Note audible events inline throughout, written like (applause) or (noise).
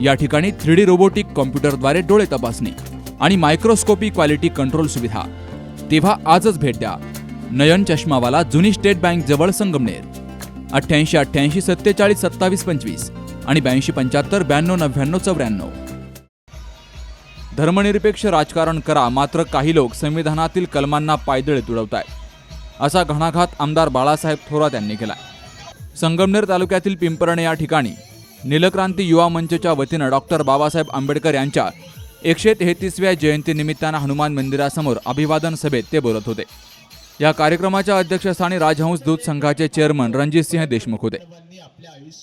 या ठिकाणी three D robotic कॉम्प्युटरद्वारे डोळे तपासणी आणि मायक्रोस्कोपी क्वालिटी कंट्रोल सुविधा. तेव्हा आजच भेट द्या. नयन चष्मावाला जुनी स्टेट बँक जवळ संगमनेर. अठ्ठ्याऐंशी अठ्ठ्याऐंशी सत्तेचाळीस सत्तावीस पंचवीस आणि ब्याऐंशी पंच्याहत्तर ब्याण्णव नव्याण्णव चौऱ्याण्णव. धर्मनिरपेक्ष राजकारण करा मात्र काही लोक संविधानातील कलमांना पायदळ तुडवत आहेत असा घणाघात आमदार बाळासाहेब थोरात यांनी केला संगमनेर तालुक्यातील पिंपरणे या ठिकाणी नीलक्रांती युवा मंचच्या वतीनं डॉक्टर बाबासाहेब आंबेडकर यांच्या एकशे तेहतीसव्या जयंतीनिमित्तानं हनुमान मंदिरासमोर अभिवादन सभेत ते बोलत होते. या कार्यक्रमाच्या अध्यक्षस्थानी राजहंस दूत संघाचे चेअरमन रणजितसिंह देशमुख होते.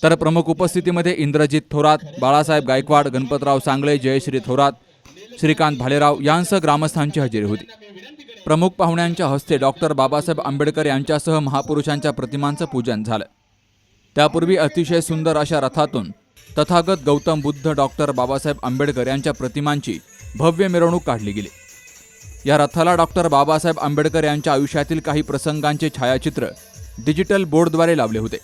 तर प्रमुख उपस्थितीमध्ये इंद्रजित थोरात बाळासाहेब गायकवाड गणपतराव सांगळे जयश्री थोरात श्रीकांत भालेराव यांसह ग्रामस्थांची हजेरी होती. प्रमुख पाहुण्यांच्या हस्ते डॉक्टर बाबासाहेब आंबेडकर यांच्यासह महापुरुषांच्या प्रतिमांचं पूजन झालं. त्यापूर्वी अतिशय सुंदर अशा रथातून तथागत गौतम बुद्ध डॉक्टर बाबासाहेब आंबेडकर यांच्या प्रतिमांची भव्य मिरवणूक काढली गेली. या रथाला डॉक्टर बाबासाहेब आंबेडकर यांच्या आयुष्यातील काही प्रसंगांचे छायाचित्र डिजिटल बोर्डद्वारे लावले होते.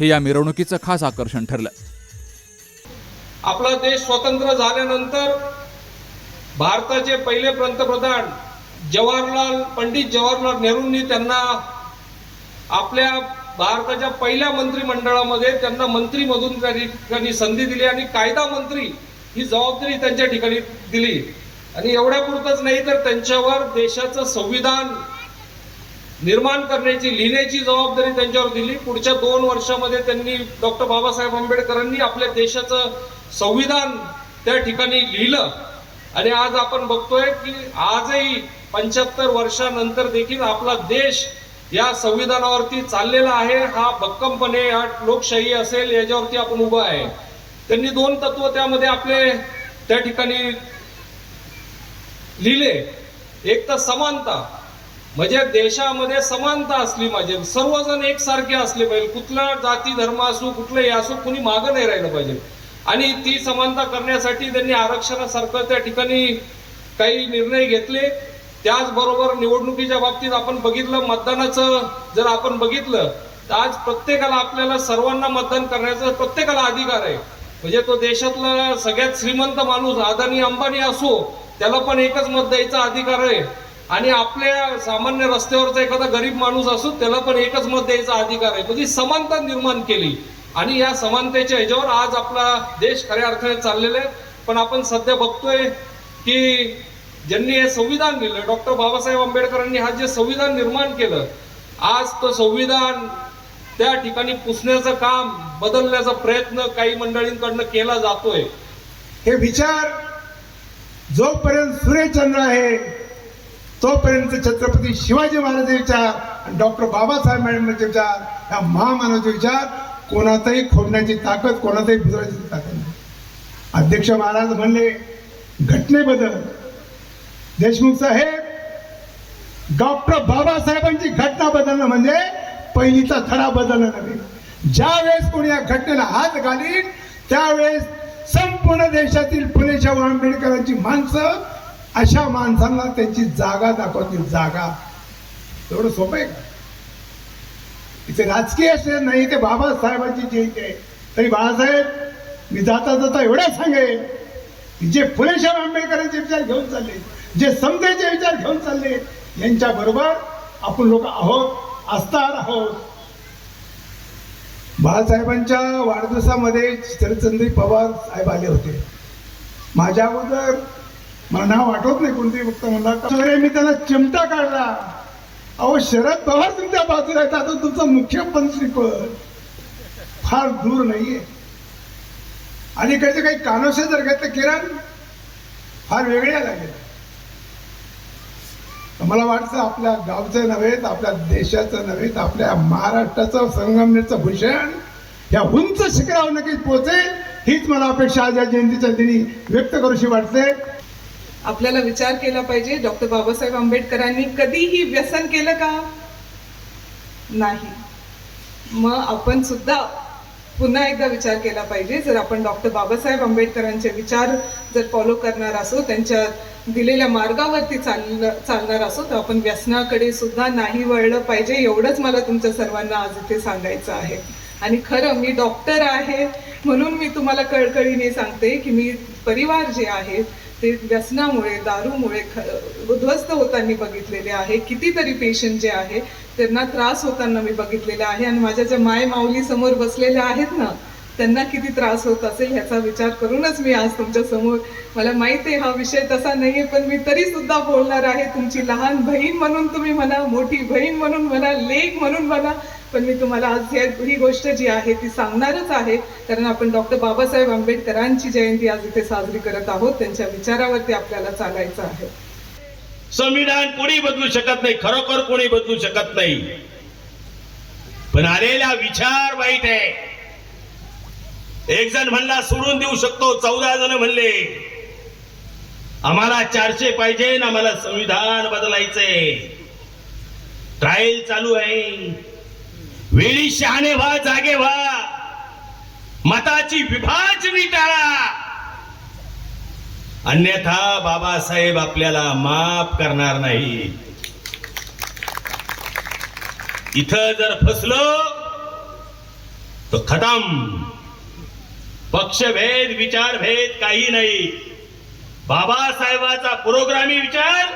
हे या मिरवणुकीचं खास आकर्षण ठरलं. आपला देश स्वतंत्र झाल्यानंतर भारताचे पहिले पंतप्रधान जवाहरलाल पंडित जवाहरलाल नेहरूंनी त्यांना आपल्या भारताच्या पहिल्या मंत्रिमंडळामध्ये त्यांना मंत्रीमधून त्यांनी ठिकाणी संधी दिली आणि कायदा मंत्री ही जबाबदारी त्यांच्या ठिकाणी दिली. आणि एवढ्यापुरतंच नाही तर त्यांच्यावर देशाचं संविधान निर्माण करण्याची लिहिण्याची जबाबदारी त्यांच्यावर दिली. पुढच्या दोन वर्षामध्ये त्यांनी डॉक्टर बाबासाहेब आंबेडकरांनी आपल्या देशाचं संविधान त्या ठिकाणी लिहिलं. आणि आज आपण बघतोय की आजही पंच्याहत्तर वर्षानंतर देखील आपला देश या संविधानावरती चाललेला आहे हा भक्कमपणे हा लोकशाही असेल याच्यावरती आपण उभा आहे. त्यांनी दोन तत्व त्यामध्ये आपले त्या ठिकाणी लिहिले. एक तर समानता. म्हणजे देशामध्ये समानता असली पाहिजे. सर्वजण एकसारखे असले पाहिजे. कुठला जाती धर्म असो कुठलंही असो कुणी मागं नाही राहिलं पाहिजे. आणि ती समानता करण्यासाठी त्यांनी आरक्षणासारखं त्या ठिकाणी काही निर्णय घेतले. त्याचबरोबर निवडणुकीच्या बाबतीत आपण बघितलं मतदानाचं जर आपण बघितलं तर आज प्रत्येकाला आपल्याला सर्वांना मतदान करण्याचा प्रत्येकाला अधिकार आहे. म्हणजे तो देशातला सगळ्यात श्रीमंत माणूस अदानी अंबानी असो त्याला पण एकच मत द्यायचा अधिकार आहे. आणि आपल्या सामान्य रस्त्यावरचा एखादा गरीब माणूस असो त्याला पण एकच मत द्यायचा अधिकार आहे. म्हणजे समानता निर्माण केली. आणि या समानतेच्या ह्याच्यावर आज आपला देश खऱ्या अर्थाने चाललेला आहे. पण आपण सध्या बघतोय की ज्यांनी हे संविधान लिहिलं डॉक्टर बाबासाहेब आंबेडकरांनी हा जे संविधान निर्माण केलं आज तो संविधान त्या ठिकाणी पुसण्याचं काम बदलण्याचा प्रयत्न काही मंडळींकडनं केला जातोय. हे विचार जोपर्यंत सूर्यचंद्र आहे तोपर्यंत छत्रपती शिवाजी महाराजांचे विचार आणि डॉक्टर बाबासाहेब आंबेडकरचे विचार या महामानवाचे विचार कोणाचाही खोडण्याची ताकद कोणाचाही बुजवण्याची ताकद नाही. अध्यक्ष महाराज म्हणले घटनेबद्दल देशमुख साहेब डॉक्टर बाबासाहेबांची घटना बदलणं म्हणजे पहिलीचा धडा बदलणं नव्हे. ज्या वेळेस कोणी या घटनेला हात घालीन त्यावेळेस संपूर्ण देशातील फुले शाहू आंबेडकरांची माणसं अशा माणसांना त्यांची जागा दाखवतील. जागा. एवढं सोपं आहे का? इथे राजकीय असे नाही ते बाबासाहेबांची जयंती आहे. तरी बाळासाहेब मी जाता जाता एवढं सांगेन जे फुले शाहू आंबेडकरांचे विचार घेऊन चालले जे समतेचे विचार घेऊन चालले यांच्या बरोबर आपण लोक आहोत असणार आहोत. बाळासाहेबांच्या वाढदिवसामध्ये शरदचंद्र पवार साहेब आले होते. माझ्या अगोदर मला नाव आठवत नाही कोणते फक्त म्हणला मी त्यांना चिमटा काढला. अहो शरद पवार तुमच्या बाजूला आहेत आता तुमचं मुख्यमंत्रीपद फार दूर नाहीये. आणि इकडचे काही कानोसे जर घेतले किरण फार वेगळ्या लागेल मला वाटतं आपल्या गावचं नव्हे तर आपल्या देशाचं नव्हे तर आपल्या महाराष्ट्राचं संगमनेरचं भूषण या उंच शिखरावर नक्कीच पोहोचेल. हीच मला अपेक्षा आज या जयंतीच्या दिनी व्यक्त करूशी वाटते. आपल्याला विचार केला पाहिजे. डॉक्टर बाबासाहेब आंबेडकरांनी कधीही व्यसन केलं का? नाही. मग आपण सुद्धा पुन्हा एकदा विचार केला पाहिजे. जर आपण डॉक्टर बाबासाहेब आंबेडकरांचे विचार जर फॉलो करणार असो त्यांच्या दिलेल्या मार्गावरती चाल चालणार असो तर आपण व्यसनाकडे सुद्धा नाही वळलं पाहिजे एवढंच मला तुमच्या सर्वांना आज इथे सांगायचं आहे. आणि खरं मी डॉक्टर आहे म्हणून मी तुम्हाला कळकळीने सांगते की मी परिवार जे आहे ते व्यसनामुळे दारूमुळे ख- उद्ध्वस्त होताना बघितलेले आहे. कितीतरी पेशंट जे आहे त्यांना त्रास होताना मी बघितलेला आहे आणि माझ्या ज्या माय माऊली समोर बसलेल्या आहेत ना त्यांना किती त्रास होत असेल ह्याचा विचार करूनच मी आज तुमच्यासमोर मला माहिती आहे हा विषय तसा नाही आहे पण मी तरी सुद्धा बोलणार आहे. तुमची लहान बहीण म्हणून तुम्ही म्हणा मोठी बहीण म्हणून म्हणा लेख म्हणून म्हणा पण मी तुम्हाला आज ह्या- ही गोष्ट जी आहे ती सांगणारच आहे. कारण आपण डॉक्टर बाबासाहेब आंबेडकरांची जयंती आज इथे साजरी करत आहोत. त्यांच्या विचारावरती आपल्याला चालायचं आहे. संविधान कोणी बदलू शकत नाही? खरोखर कोणी बदलू शकत नाही? पण आलेला विचार वाईट आहे. एक जण म्हणला सोडून देऊ शकतो. चौदा जण म्हणले आम्हाला चारशे पाहिजे ना आम्हाला संविधान बदलायचंय. ट्रायल चालू आहे. वेळी शहाणे व्हा जागे व्हा. मताची विभाजनी टाळा. अन्यथा बाबासाहेब आपल्याला माफ करणार नाही. इथं जर फसलो तर खतम. पक्षभेद विचारभेद काही नाही. बाबासाहेबाचा पुरोग्रामी विचार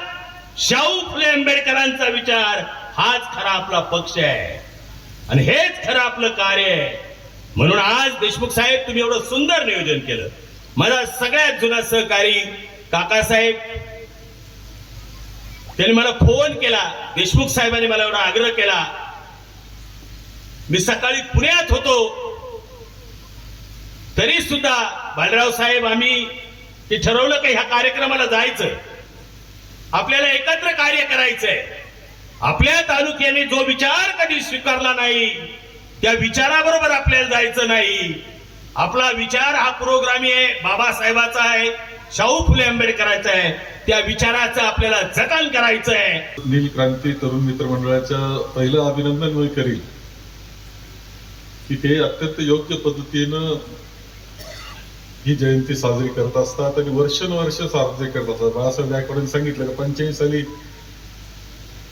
शाहू फुले आंबेडकरांचा विचार हाच खरा आपला पक्ष आहे. आणि हेच खरं आपलं कार्य आहे. म्हणून आज देशमुख साहेब तुम्ही एवढं सुंदर नियोजन केलं. माझा सगळ्यात जुना सहकारी काकासाहेब त्यांनी मला फोन केला. देशमुख साहेबांनी मला एवढा आग्रह केला. मी सकाळी पुण्यात होतो. तरी सुद्धा बालराव साहेब आम्ही ते ठरवलं की ह्या कार्यक्रमाला जायचं? आपल्याला एकत्र कार्य करायचंय. आपल्या तालुक्याने जो विचार कधी स्वीकारला नाही त्या विचाराबरोबर आपल्याला जायचं नाही. आपला विचार हा पुरोग्रामी आहे बाबासाहेबाचा आहे शाहू फुले आंबेडकरांचा आहे. त्या विचाराचं आपल्याला जतन करायचं आहे. नील क्रांती तरुण मित्र मंडळाचं पहिलं अभिनंदन मी करील की ते अत्यंत योग्य पद्धतीनं ही जयंती साजरी करत असतात आणि वर्षानुवर्ष साजरी करत असतात. बाळासाहेब गायकवाडांनी सांगितलं पंचेचाळीस साली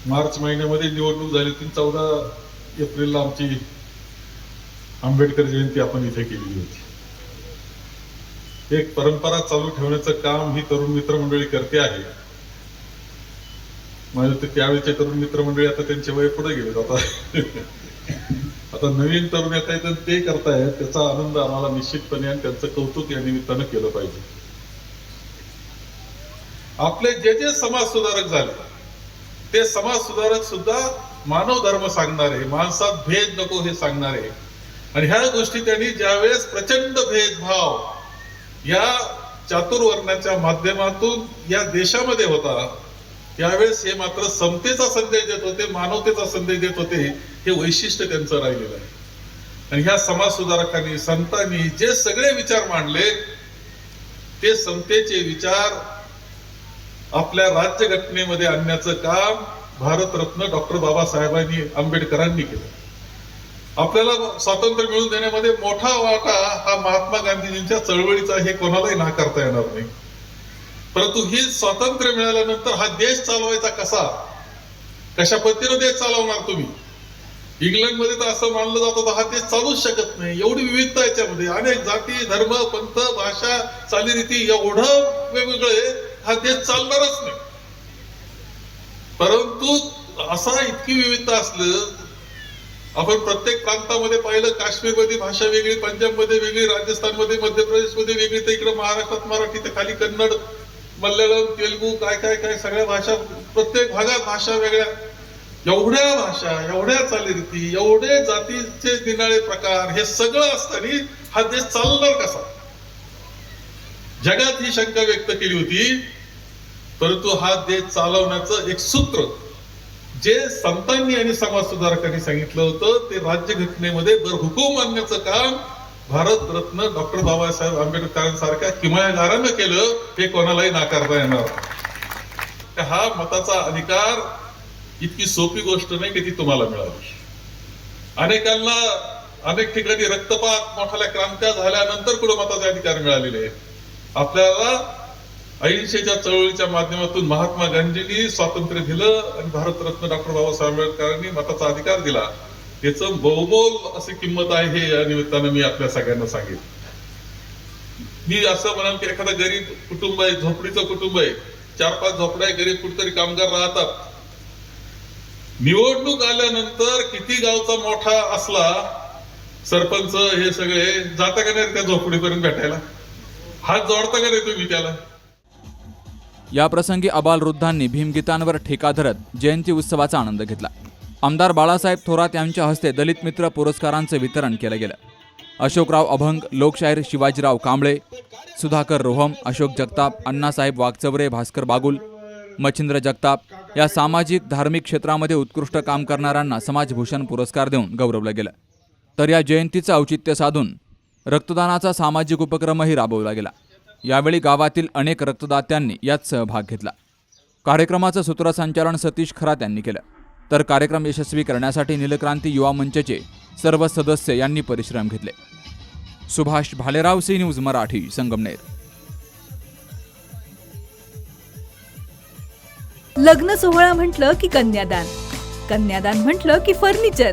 मार्च महिन्यामध्ये निवडणूक झाली होती. चौदा एप्रिलला आमची आंबेडकर जयंती आपण इथे केलेली होती. एक परंपरा चालू ठेवण्याचं काम ही तरुण मित्र मंडळी करते आहे. माझे तर त्यावेळेचे तरुण मित्रमंडळी आता त्यांचे वय पुढे गेले. आता (laughs) आता नवीन तरुण येत आहेत आणि ते करतायत त्याचा आनंद आम्हाला निश्चितपणे आणि त्यांचं कौतुक या निमित्तानं केलं पाहिजे. आपले जे जे समाज सुधारक झाले ते समाज सुधारक सुद्धा मानव धर्म सांगणारे माणसात भेद नको हे सांगणारे. आणि ह्या गोष्टी त्यांनी ज्यावेळेस प्रचंड भेदभाव या चातुर्वर्णाच्या माध्यमातून या देशामध्ये होता त्यावेळेस हे मात्र समतेचा संदेश देत होते मानवतेचा संदेश देत होते हे वैशिष्ट्य त्यांचं राहिलेलं आहे. आणि ह्या समाज सुधारकांनी संतांनी जे सगळे विचार मांडले ते समतेचे विचार आपल्या राज्यघटनेमध्ये आणण्याचं काम भारतरत्न डॉक्टर बाबासाहेबांनी आंबेडकरांनी केलं. आपल्याला स्वातंत्र्य मिळवून देण्यामध्ये मोठा वाटा हा महात्मा गांधीजींच्या चळवळीचा हे कोणालाही नाकारता येणार नाही. परंतु ही स्वातंत्र्य मिळाल्यानंतर हा देश चालवायचा कसा? कशा पद्धतीनं देश चालवणार तुम्ही? इंग्लंडमध्ये तर असं मानलं जातं तर हा देश चालूच शकत नाही. एवढी विविधता याच्यामध्ये. अनेक जाती धर्म पंथ भाषा चालीरीती एवढं वेगवेगळं आहे हा देश चालणारच नाही. परंतु असा इतकी विविधता असलं आपण प्रत्येक प्रांतामध्ये पाहिलं काश्मीरमध्ये भाषा वेगळी पंजाबमध्ये वेगळी राजस्थानमध्ये मध्य प्रदेशमध्ये वेगळी तर इकडे महाराष्ट्रात मराठी तर खाली कन्नड मल्याळम तेलगू काय काय काय सगळ्या भाषा प्रत्येक भागात भाषा वेगळ्या. एवढ्या भाषा एवढ्या चालीरीती एवढे जातीचे निनाळे प्रकार हे सगळं असताना हा देश चालणार कसा? जगात ही शंका व्यक्त केली होती परंतु हा देश चालवण्याचं एक सूत्र जे संतांनी आणि समाज सुधारकांनी सांगितलं होतं ते राज्यघटनेमध्ये बरहुकूम आणण्याचं काम भारतरत्न डॉक्टर बाबासाहेब आंबेडकरांसारख्या किमयागारानं केलं हे कोणालाही नाकारता येणार. हा मताचा अधिकार इतकी सोपी गोष्ट नाही की ती तुम्हाला मिळावी. अनेकांना अनेक ठिकाणी रक्तपात मोठाल्या क्रांत्या झाल्यानंतर कुठे मताचे अधिकार मिळालेले आहेत? आपल्याला अहिंसेच्या चळवळीच्या माध्यमातून महात्मा गांधींनी स्वातंत्र्य दिलं आणि भारतरत्न डॉक्टर बाबासाहेब आंबेडकरांनी मताचा अधिकार दिला. याचं बहुमोल अशी किंमत आहे हे या निमित्तानं मी आपल्या सगळ्यांना सांगेन. मी असं म्हणाल की एखादा गरीब कुटुंब आहे झोपडीचं कुटुंब आहे चार पाच झोपड्या गरीब कुठतरी कामगार राहतात. निवडणूक आल्यानंतर किती गावचा मोठा असला सरपंच हे सगळे जाता का नाही त्या झोपडीपर्यंत भेटायला? हात जोडता का नाही तुम्ही त्याला? या प्रसंगी अबालवृद्धांनी भीमगीतांवर ठेका धरत जयंती उत्सवाचा आनंद घेतला. आमदार बाळासाहेब थोरात यांच्या हस्ते दलित मित्र पुरस्कारांचं वितरण केलं गेलं. अशोकराव अभंग लोकशाहीर शिवाजीराव कांबळे सुधाकर रोहम अशोक जगताप अण्णासाहेब वागचवरे भास्कर बागुल मच्छिंद्र जगताप या सामाजिक धार्मिक क्षेत्रामध्ये उत्कृष्ट काम करणाऱ्यांना समाजभूषण पुरस्कार देऊन गौरवलं गेलं. तर या जयंतीचं औचित्य साधून रक्तदानाचा सामाजिक उपक्रमही राबवला गेला. यावेळी गावातील अनेक रक्तदात्यांनी यात सहभाग घेतला. कार्यक्रमाचं सूत्रसंचालन सतीश खरात यांनी केलं. तर कार्यक्रम यशस्वी करण्यासाठी नीलक्रांती युवा मंचचे सर्व सदस्य यांनी परिश्रम घेतले. Subhash Bhalerao C news Marathi Sangamner. लग्न सोहळा म्हटलं की कन्यादान. कन्यादान म्हटलं की फर्निचर.